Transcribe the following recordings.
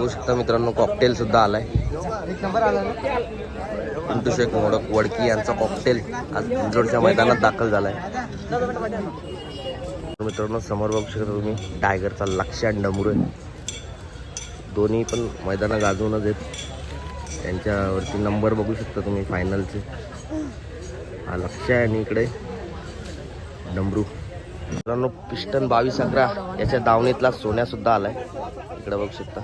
बघू शकता मित्रांनो कॉकटेल सुद्धा आलाय. आला पिंटू शेख मोडक वडकी यांचा कॉकटेल आज बिंजोडच्या मैदानात दाखल झालाय. मित्रांनो समोर बघू शकता तुम्ही टायगरचा लक्ष आणि डमरू दोन्ही पण मैदानं गाजवूनच आहेत. त्यांच्यावरती नंबर बघू शकता तुम्ही फायनलचे हा लक्ष आहे आणि इकडे डमरू. मित्रांनो पिस्टन बावीस अकरा याच्या दावणीतला सोन्यासुद्धा आला आलाय. इकडे बघू शकता.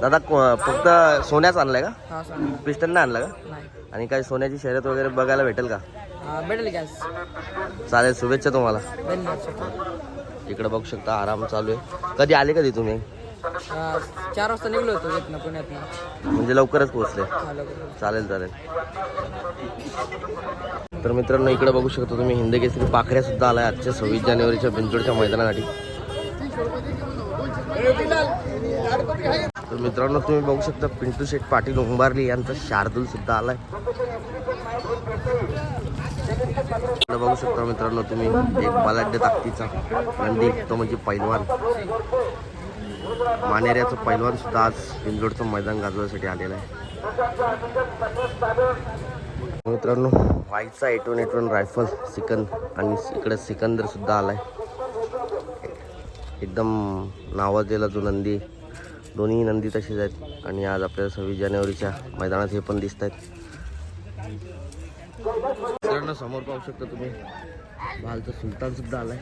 दादा को- फक्त सोन्याच आणलाय का? हा सांग पिस्टन नाही आणला का? नाही. आणि काही सोन्याची शर्यत वगैरे बघायला भेटेल का? हा, भेटेल गॅस चालेल शुभेच्छा तुम्हाला. धन्यवाद इकडे बघू शकता आराम चालू आहे. कधी आले कधी तुम्ही? हा, चार वाजता निघलो होतो इथनं पुण्यातनं. म्हणजे लवकरच पोहोचले. चालेल चालेल. तर मित्रांनो इकडे बघू शकता तुम्ही हिंदकेसरी पाखऱ्या सुद्धा आलाय आजच्या सव्वीस जानेवारीच्या बिंचोडच्या मैदानासाठी. तर मित्रांनो तुम्ही बघू शकता पिंटू शेठ पाटील उंबारली यांचा शार्दूल सुद्धा आलाय. बघू शकता मित्रांनो तुम्ही एक बलाढ्य ताकदीचा नंदी तो म्हणजे पैलवान. मानेऱ्याचं पैलवान सुद्धा आज इंदोडचं मैदान गाजवण्यासाठी आलेलं आहे. मित्रांनो वाईचा eight one eight one rifle Sikand आणि इकडे सिकंदर सुद्धा आलाय. एकदम नावाजलेला जो नंदी. दोन्ही नंदी तसेच आहेत. आणि आज आपल्याला सव्वीस जानेवारीच्या मैदानात हे पण दिसत आहेत. मित्रांनो समोर पाहू शकता तुम्ही. भालचा सुलतान सुद्धा आलाय.